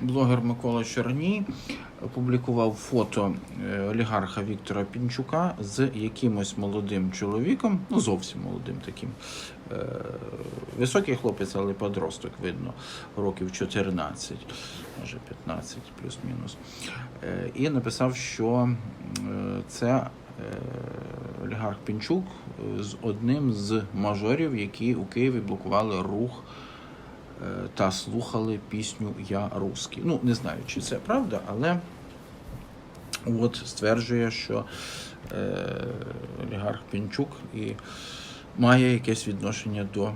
блогер Микола Чорній опублікував фото е, олігарха Віктора Пінчука з якимось молодим чоловіком, ну зовсім молодим таким. Е, Високий хлопець, але подросток, видно, років 14, може 15 плюс-мінус. Е, І написав, що це олігарх Пінчук з одним з мажорів, які у Києві блокували рух та слухали пісню Я русський. Ну, не знаю, чи це правда, але от стверджує, що е, олігарх Пінчук і має якесь відношення до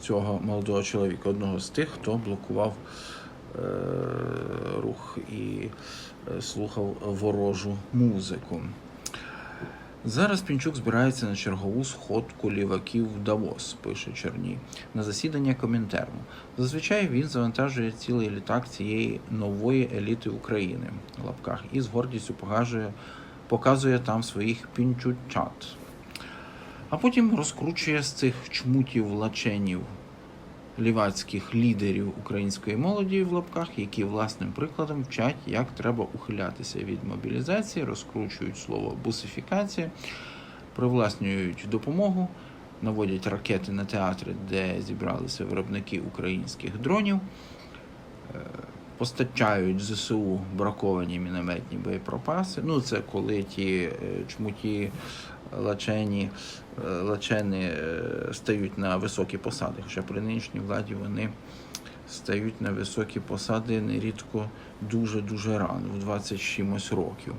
цього молодого чоловіка, одного з тих, хто блокував е, рух і е, слухав ворожу музику. Зараз Пінчук збирається на чергову сходку ліваків в Давос, пише Черній, на засідання Комінтерну. Зазвичай він завантажує цілий літак цієї нової еліти України в лапках і з гордістю показує, показує там своїх пінчучат. А потім розкручує з цих чмутів лаченів лівацьких лідерів української молоді в лапках, які власним прикладом вчать, як треба ухилятися від мобілізації, розкручують слово бусифікація, привласнюють допомогу, наводять ракети на театри, де зібралися виробники українських дронів, е, постачають ЗСУ браковані мінометні боєприпаси. Ну, це коли ті е, чмуті лачені, лачені лачени е, стають на високі посади, хоча при нинішній владі вони стають на високі посади нерідко дуже-дуже рано, в 20 з чимось років.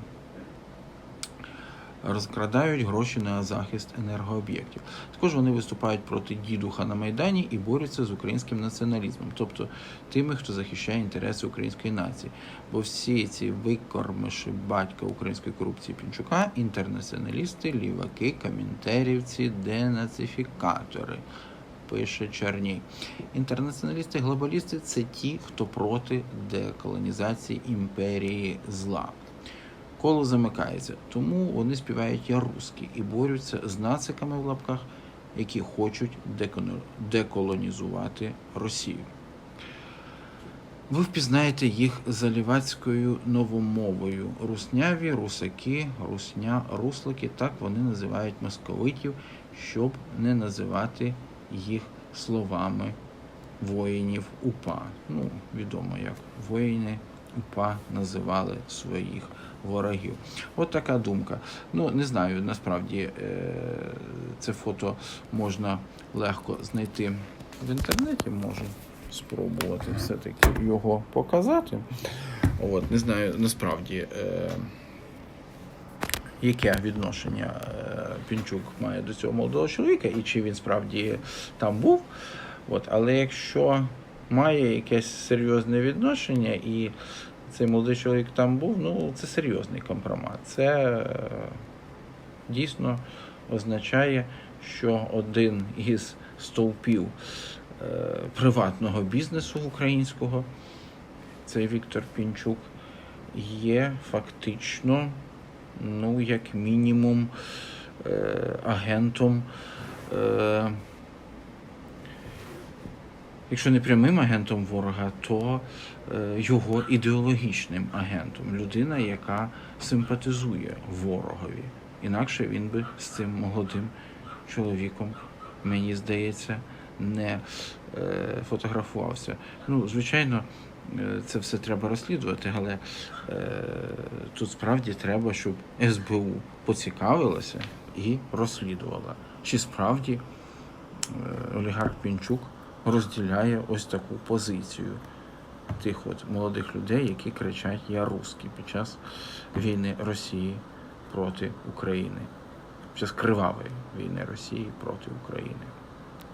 Розкрадають гроші на захист енергооб'єктів. Також вони виступають проти дідуха на Майдані і борються з українським націоналізмом, тобто тими, хто захищає інтереси української нації. Бо всі ці викормиші батька української корупції Пінчука інтернаціоналісти, ліваки, камінтерівці, денацифікатори. Пише Черній. Інтернаціоналісти, глобалісти це ті, хто проти деколонізації імперії зла. Коло замикається, тому вони співають я русський і борються з нациками в лапках, які хочуть деколонізувати Росію. Ви впізнаєте їх за лівацькою новомовою. Русняві, русаки, русня, руслики, так вони називають московитів, щоб не називати їх словами воїнів УПА. Ну, відомо, як воїни УПА називали своїх ворогів. От така думка. Ну, не знаю, насправді е, це фото можна легко знайти в інтернеті, можу спробувати все-таки його показати. От, не знаю, насправді. Е, Яке відношення е, Пінчук має до цього молодого чоловіка, і чи він справді там був? От, але якщо має якесь серйозне відношення, і цей молодий чоловік там був, ну це серйозний компромат. Це е, дійсно означає, що один із стовпів е, приватного бізнесу українського, цей Віктор Пінчук, є фактично, ну, як мінімум, е, агентом. Якщо не прямим агентом ворога, то е, його ідеологічним агентом, людина, яка симпатизує ворогові. Інакше він би з цим молодим чоловіком, мені здається, не е, фотографувався. Ну, звичайно, е, це все треба розслідувати, але е, тут справді треба, щоб СБУ поцікавилася і розслідувала, чи справді е, олігарх Пінчук розділяє ось таку позицію тих от молодих людей, які кричать Я русський під час війни Росії проти України, під час кривавої війни Росії проти України.